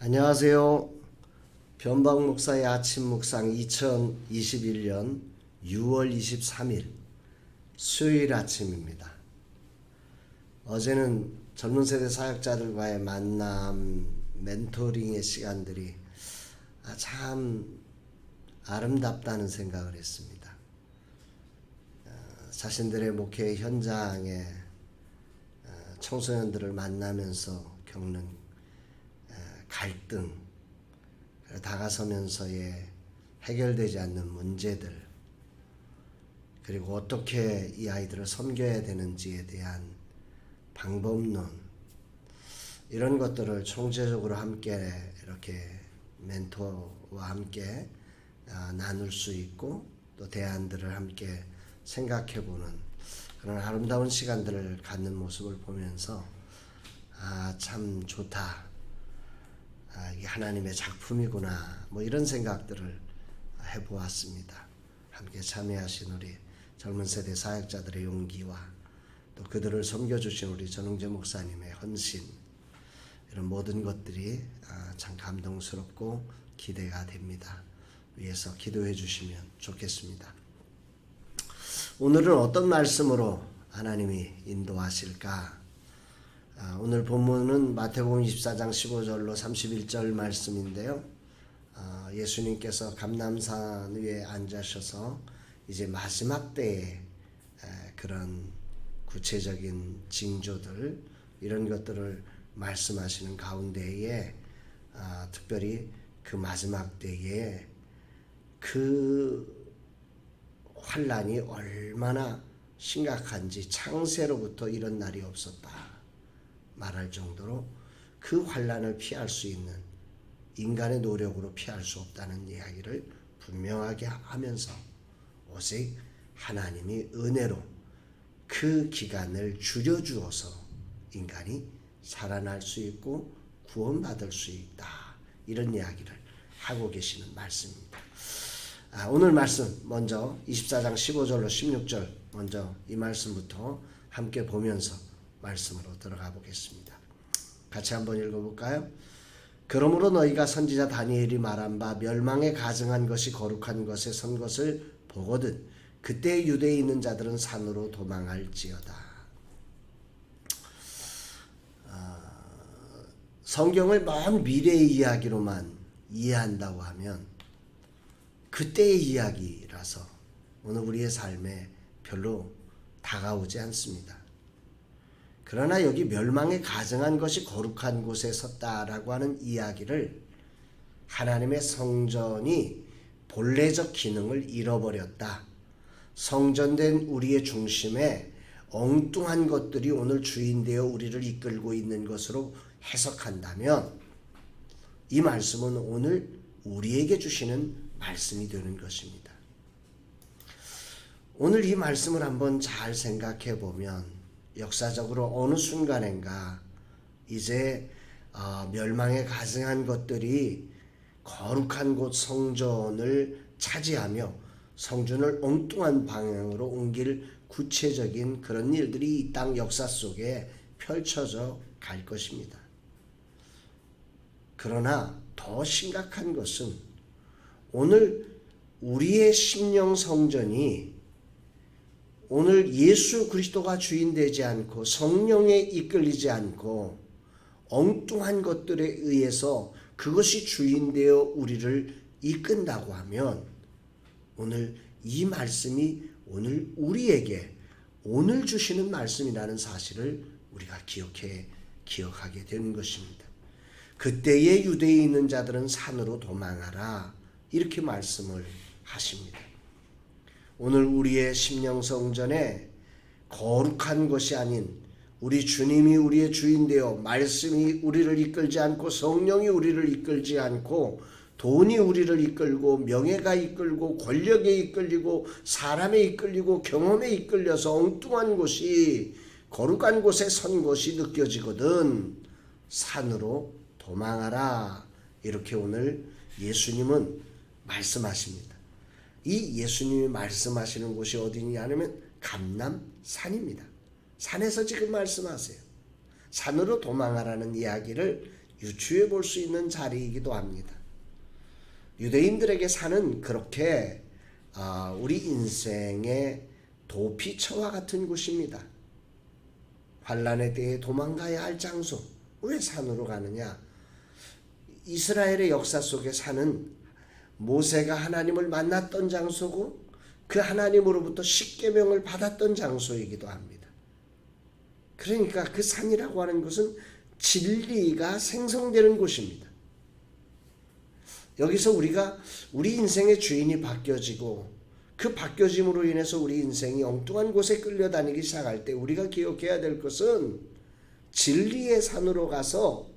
안녕하세요. 변방 목사의 아침 묵상 2021년 6월 23일 수요일 아침입니다. 어제는 젊은 세대 사역자들과의 만남, 멘토링의 시간들이 아, 참 아름답다는 생각을 했습니다. 어, 자신들의 목회 현장에 어, 청소년들을 만나면서 겪는 에, 갈등, 다가서면서의 해결되지 않는 문제들, 그리고 어떻게 이 아이들을 섬겨야 되는지에 대한 방법론, 이런 것들을 총체적으로 함께 이렇게 멘토와 함께 아, 나눌 수 있고 또 대안들을 함께 생각해 보는 그런 아름다운 시간들을 갖는 모습을 보면서 아, 참 좋다. 아, 이게 하나님의 작품이구나. 뭐 이런 생각들을 해보았습니다. 함께 참여하신 우리 젊은 세대 사역자들의 용기와 또 그들을 섬겨주신 우리 전웅재 목사님의 헌신 이런 모든 것들이 아, 참 감동스럽고 기대가 됩니다. 위해서 기도해 주시면 좋겠습니다. 오늘은 어떤 말씀으로 하나님이 인도하실까? 아, 오늘 본문은 마태복음 24장 15절로 31절 말씀인데요. 아, 예수님께서 감남산 위에 앉으셔서 이제 마지막 때에 에, 그런 구체적인 징조들 이런 것들을 말씀하시는 가운데에 아, 특별히 그 마지막 때에 그 환란이 얼마나 심각한지 창세로부터 이런 날이 없었다 말할 정도로 그 환란을 피할 수 있는 인간의 노력으로 피할 수 없다는 이야기를 분명하게 하면서 오직 하나님이 은혜로 그 기간을 줄여 주어서 인간이 살아날 수 있고 구원받을 수 있다. 이런 이야기를 하고 계시는 말씀입니다. 아, 오늘 말씀 먼저 24장 15절로 16절 먼저 이 말씀부터 함께 보면서 말씀으로 들어가 보겠습니다. 같이 한번 읽어볼까요? 그러므로 너희가 선지자 다니엘이 말한 바 멸망에 가증한 것이 거룩한 것에 선 것을 보거든 그때 유대에 있는 자들은 산으로 도망할지어다. 아, 성경을 먼 미래의 이야기로만 이해한다고 하면 그때의 이야기라서 오늘 우리의 삶에 별로 다가오지 않습니다. 그러나 여기 멸망에 가증한 것이 거룩한 곳에 섰다라고 하는 이야기를 하나님의 성전이 본래적 기능을 잃어버렸다. 성전된 우리의 중심에 엉뚱한 것들이 오늘 주인되어 우리를 이끌고 있는 것으로 해석한다면 이 말씀은 오늘 우리에게 주시는 말씀이 되는 것입니다. 오늘 이 말씀을 한번 잘 생각해 보면 역사적으로 어느 순간인가 이제 어, 멸망에 가증한 것들이 거룩한 곳 성전을 차지하며 성전을 엉뚱한 방향으로 옮길 구체적인 그런 일들이 이 땅 역사 속에 펼쳐져 갈 것입니다. 그러나 더 심각한 것은 오늘 우리의 심령 성전이 오늘 예수 그리스도가 주인 되지 않고 성령에 이끌리지 않고 엉뚱한 것들에 의해서 그것이 주인 되어 우리를 이끈다고 하면 오늘 이 말씀이 오늘 우리에게 오늘 주시는 말씀이라는 사실을 우리가 기억해 기억하게 되는 것입니다. 그때의 유대에 있는 자들은 산으로 도망하라 이렇게 말씀을 하십니다. 오늘 우리의 심령 성전에 거룩한 것이 아닌 우리 주님이 우리의 주인 되어 말씀이 우리를 이끌지 않고 성령이 우리를 이끌지 않고 돈이 우리를 이끌고 명예가 이끌고 권력에 이끌리고 사람에 이끌리고 경험에 이끌려서 엉뚱한 곳이 거룩한 곳에 선 것이 느껴지거든 산으로 도망하라 이렇게 오늘 예수님은 말씀하십니다. 이 예수님이 말씀하시는 곳이 어디냐면 감남산입니다. 산에서 지금 말씀하세요. 산으로 도망하라는 이야기를 유추해 볼 수 있는 자리이기도 합니다. 유대인들에게 사는 그렇게 아, 우리 인생의 도피처와 같은 곳입니다. 환란에 대해 도망가야 할 장소. 왜 산으로 가느냐? 이스라엘의 역사 속에 사는 모세가 하나님을 만났던 장소고 그 하나님으로부터 십계명을 받았던 장소이기도 합니다. 그러니까 그 산이라고 하는 것은 진리가 생성되는 곳입니다. 여기서 우리가 우리 인생의 주인이 바뀌어지고 그 바뀌어짐으로 인해서 우리 인생이 엉뚱한 곳에 끌려다니기 시작할 때 우리가 기억해야 될 것은 진리의 산으로 가서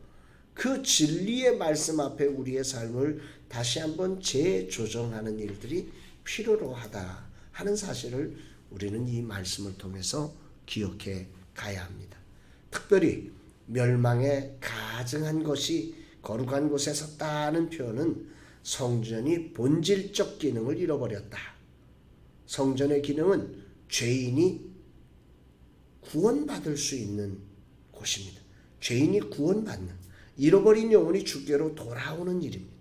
그 진리의 말씀 앞에 우리의 삶을 다시 한번 재조정하는 일들이 필요로 하다 하는 사실을 우리는 이 말씀을 통해서 기억해 가야 합니다. 특별히 멸망에 가증한 것이 거룩한 곳에 섰다는 표현은 성전이 본질적 기능을 잃어버렸다. 성전의 기능은 죄인이 구원받을 수 있는 곳입니다. 죄인이 구원받는 잃어버린 영혼이 주께로 돌아오는 일입니다.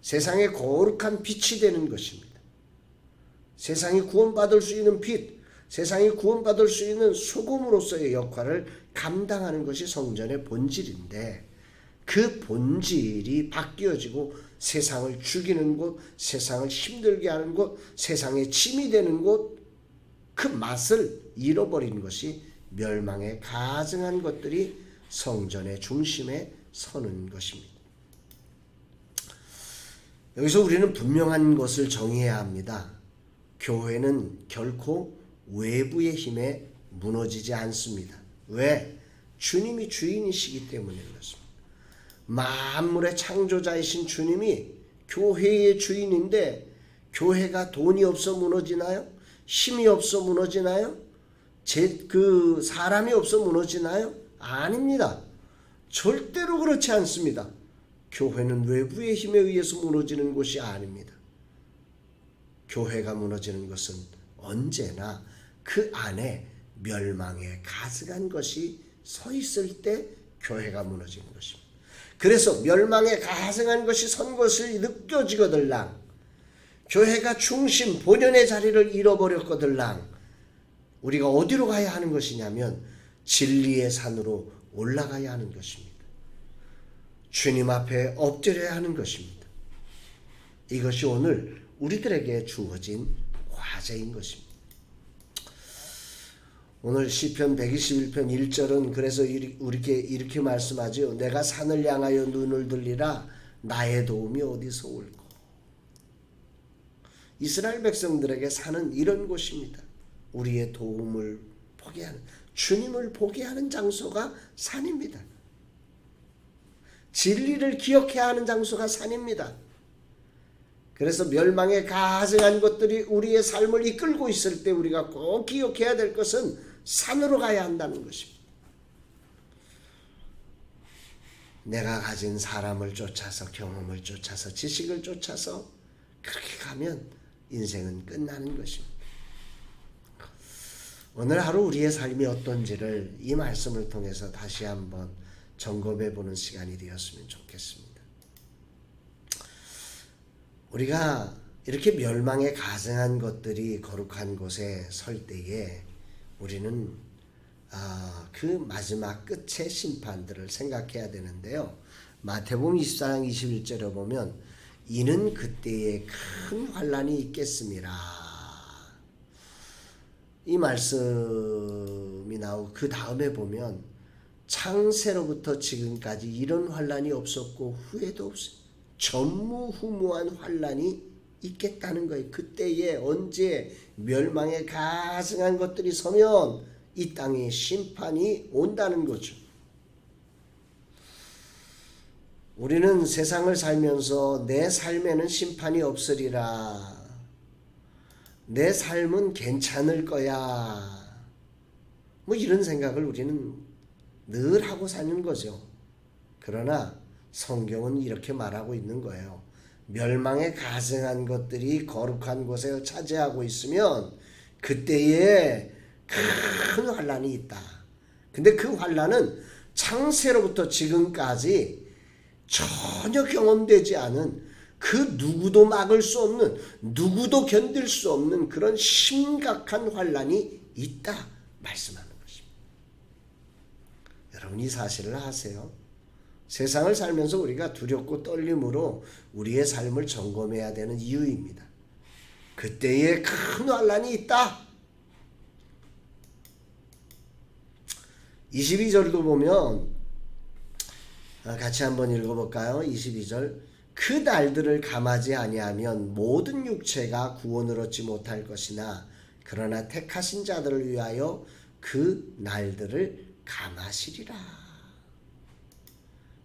세상에 거룩한 빛이 되는 것입니다. 세상이 구원받을 수 있는 빛, 세상이 구원받을 수 있는 소금으로서의 역할을 감당하는 것이 성전의 본질인데 그 본질이 바뀌어지고 세상을 죽이는 곳, 세상을 힘들게 하는 곳, 세상에 침이 되는 곳, 그 맛을 잃어버린 것이 멸망에 가증한 것들이 성전의 중심에 서는 것입니다. 여기서 우리는 분명한 것을 정의해야 합니다. 교회는 결코 외부의 힘에 무너지지 않습니다. 왜? 주님이 주인이시기 때문에 그렇습니다. 만물의 창조자이신 주님이 교회의 주인인데 교회가 돈이 없어 무너지나요? 힘이 없어 무너지나요? 제, 그 사람이 없어 무너지나요? 아닙니다. 절대로 그렇지 않습니다. 교회는 외부의 힘에 의해서 무너지는 곳이 아닙니다. 교회가 무너지는 것은 언제나 그 안에 멸망에 가득한 것이 서 있을 때 교회가 무너지는 것입니다. 그래서 멸망에 가증한 것이 선 것을 느껴지거들랑 교회가 중심 본연의 자리를 잃어버렸거들랑 우리가 어디로 가야 하는 것이냐면 진리의 산으로 올라가야 하는 것입니다. 주님 앞에 엎드려야 하는 것입니다. 이것이 오늘 우리들에게 주어진 과제인 것입니다. 오늘 시편 121편 1절은 그래서 이렇게 이렇게 말씀하죠. 내가 산을 향하여 눈을 들리라 나의 도움이 어디서 올고. 이스라엘 백성들에게 산은 이런 곳입니다. 우리의 도움을 보게 하는 주님을 보게 하는 장소가 산입니다. 진리를 기억해야 하는 장소가 산입니다. 그래서 멸망에 가증한 것들이 우리의 삶을 이끌고 있을 때 우리가 꼭 기억해야 될 것은 산으로 가야 한다는 것입니다. 내가 가진 사람을 쫓아서 경험을 쫓아서 지식을 쫓아서 그렇게 가면 인생은 끝나는 것입니다. 오늘 하루 우리의 삶이 어떤지를 이 말씀을 통해서 다시 한번 점검해 보는 시간이 되었으면 좋겠습니다. 우리가 이렇게 멸망에 가증한 것들이 거룩한 곳에 설 때에 우리는 아, 그 마지막 끝의 심판들을 생각해야 되는데요. 마태복음 24장 21절에 보면 이는 그때에 큰 환란이 있겠습니다. 이 말씀이 나오고 그 다음에 보면 창세로부터 지금까지 이런 환란이 없었고 후에도 없어요. 전무후무한 환란이 있겠다는 거예요. 그때에 언제 멸망에 가증한 것들이 서면 이 땅에 심판이 온다는 거죠. 우리는 세상을 살면서 내 삶에는 심판이 없으리라. 내 삶은 괜찮을 거야. 뭐 이런 생각을 우리는 늘 하고 사는 거죠. 그러나 성경은 이렇게 말하고 있는 거예요. 멸망에 가증한 것들이 거룩한 곳에 차지하고 있으면 그때에 큰 환란이 있다. 근데 그 환란은 창세로부터 지금까지 전혀 경험되지 않은 그 누구도 막을 수 없는 누구도 견딜 수 없는 그런 심각한 환란이 있다 말씀하는 것입니다. 여러분 이 사실을 아세요? 세상을 살면서 우리가 두렵고 떨림으로 우리의 삶을 점검해야 되는 이유입니다. 그때에 큰 환란이 있다. 22절도 보면 아, 같이 한번 읽어볼까요? 22절 그 날들을 감하지 아니하면 모든 육체가 구원을 얻지 못할 것이나 그러나 택하신 자들을 위하여 그 날들을 감하시리라.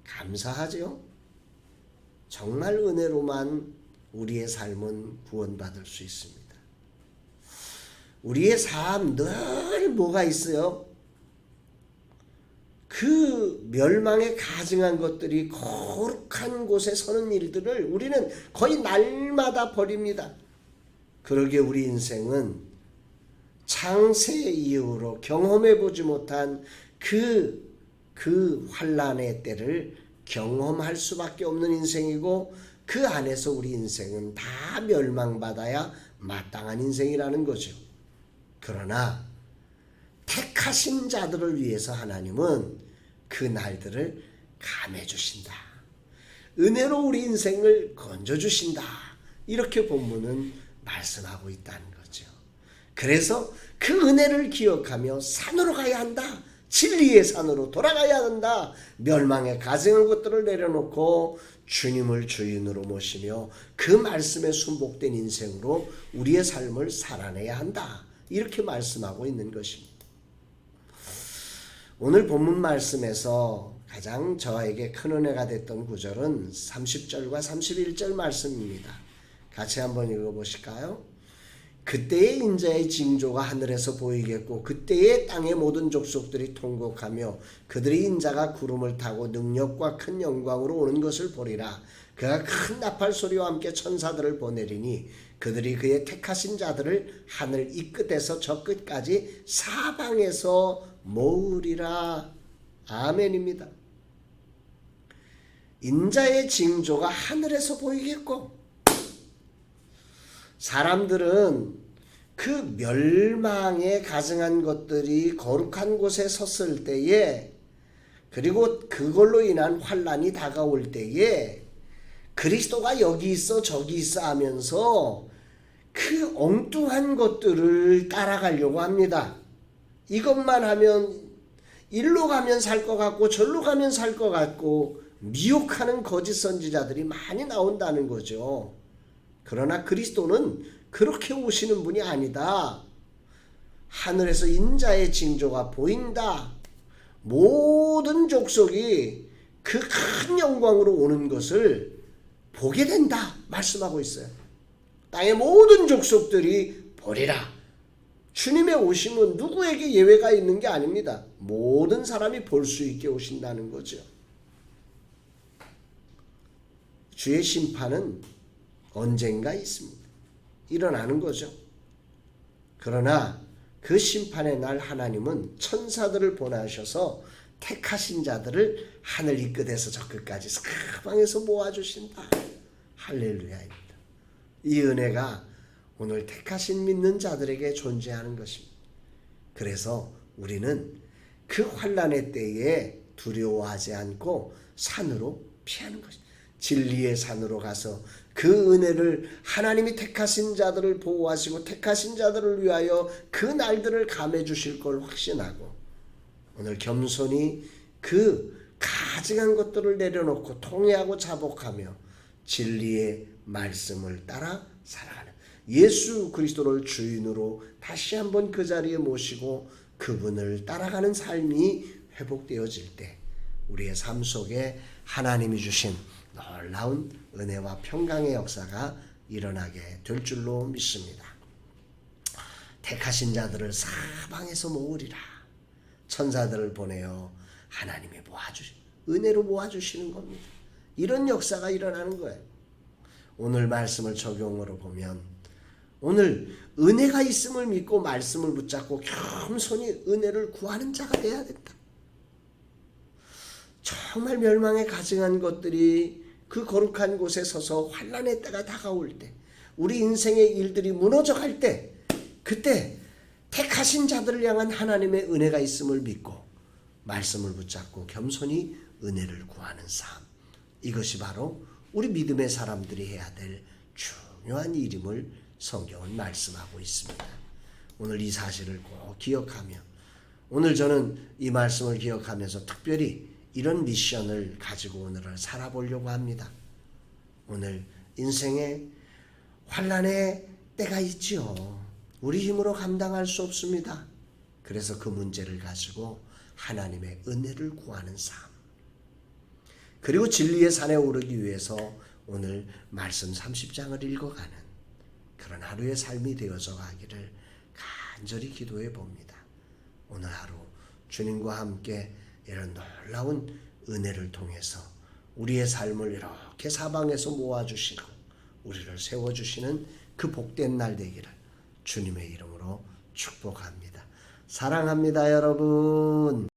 감사하죠? 정말 은혜로만 우리의 삶은 구원받을 수 있습니다. 우리의 삶 늘 뭐가 있어요? 그 멸망에 가증한 것들이 거룩한 곳에 서는 일들을 우리는 거의 날마다 벌입니다. 그러게 우리 인생은 창세 이후로 경험해 보지 못한 그, 그 환란의 때를 경험할 수밖에 없는 인생이고 그 안에서 우리 인생은 다 멸망받아야 마땅한 인생이라는 거죠. 그러나 택하신 자들을 위해서 하나님은 그 날들을 감해 주신다. 은혜로 우리 인생을 건져 주신다. 이렇게 본문은 말씀하고 있다는 거죠. 그래서 그 은혜를 기억하며 산으로 가야 한다. 진리의 산으로 돌아가야 한다. 멸망에 가증한 것들을 내려놓고 주님을 주인으로 모시며 그 말씀에 순복된 인생으로 우리의 삶을 살아내야 한다. 이렇게 말씀하고 있는 것입니다. 오늘 본문 말씀에서 가장 저에게 큰 은혜가 됐던 구절은 30절과 31절 말씀입니다. 같이 한번 읽어보실까요? 그때의 인자의 징조가 하늘에서 보이겠고 그때의 땅의 모든 족속들이 통곡하며 그들의 인자가 구름을 타고 능력과 큰 영광으로 오는 것을 보리라. 그가 큰 나팔 소리와 함께 천사들을 보내리니 그들이 그의 택하신 자들을 하늘 이 끝에서 저 끝까지 사방에서 모으리라. 아멘입니다. 인자의 징조가 하늘에서 보이겠고 사람들은 그 멸망에 가증한 것들이 거룩한 곳에 섰을 때에 그리고 그걸로 인한 환란이 다가올 때에 그리스도가 여기 있어 저기 있어 하면서 그 엉뚱한 것들을 따라가려고 합니다. 이것만 하면 일로 가면 살 것 같고 절로 가면 살 것 같고 미혹하는 거짓 선지자들이 많이 나온다는 거죠. 그러나 그리스도는 그렇게 오시는 분이 아니다. 하늘에서 인자의 징조가 보인다. 모든 족속이 그 큰 영광으로 오는 것을 보게 된다. 말씀하고 있어요. 땅의 모든 족속들이 보리라. 주님의 오심은 누구에게 예외가 있는 게 아닙니다. 모든 사람이 볼 수 있게 오신다는 거죠. 주의 심판은 언젠가 있습니다. 일어나는 거죠. 그러나 그 심판의 날 하나님은 천사들을 보내셔서 택하신 자들을 하늘 이 끝에서 저 끝까지 사방에서 모아주신다. 할렐루야입니다. 이 은혜가 오늘 택하신 믿는 자들에게 존재하는 것입니다. 그래서 우리는 그 환란의 때에 두려워하지 않고 산으로 피하는 것입니다. 진리의 산으로 가서 그 은혜를 하나님이 택하신 자들을 보호하시고 택하신 자들을 위하여 그 날들을 감해 주실 걸 확신하고 오늘 겸손히 그 가증한 것들을 내려놓고 통회하고 자복하며 진리의 말씀을 따라 살아가는 예수 그리스도를 주인으로 다시 한번 그 자리에 모시고 그분을 따라가는 삶이 회복되어질 때 우리의 삶 속에 하나님이 주신 놀라운 은혜와 평강의 역사가 일어나게 될 줄로 믿습니다. 택하신 자들을 사방에서 모으리라. 천사들을 보내어 하나님이 모아주시, 은혜로 모아주시는 겁니다. 이런 역사가 일어나는 거예요. 오늘 말씀을 적용으로 보면 오늘 은혜가 있음을 믿고 말씀을 붙잡고 겸손히 은혜를 구하는 자가 돼야 된다. 정말 멸망에 가증한 것들이 그 거룩한 곳에 서서 환란의 때가 다가올 때 우리 인생의 일들이 무너져 갈 때 그때 택하신 자들을 향한 하나님의 은혜가 있음을 믿고 말씀을 붙잡고 겸손히 은혜를 구하는 삶 이것이 바로 우리 믿음의 사람들이 해야 될 중요한 일임을 성경은 말씀하고 있습니다. 오늘 이 사실을 꼭 기억하며 오늘 저는 이 말씀을 기억하면서 특별히 이런 미션을 가지고 오늘을 살아보려고 합니다. 오늘 인생에 환란의 때가 있지요. 우리 힘으로 감당할 수 없습니다. 그래서 그 문제를 가지고 하나님의 은혜를 구하는 삶. 그리고 진리의 산에 오르기 위해서 오늘 말씀 30장을 읽어가는 그런 하루의 삶이 되어서 가기를 간절히 기도해 봅니다. 오늘 하루 주님과 함께 이런 놀라운 은혜를 통해서 우리의 삶을 이렇게 사방에서 모아주시고 우리를 세워주시는 그 복된 날 되기를 주님의 이름으로 축복합니다. 사랑합니다, 여러분.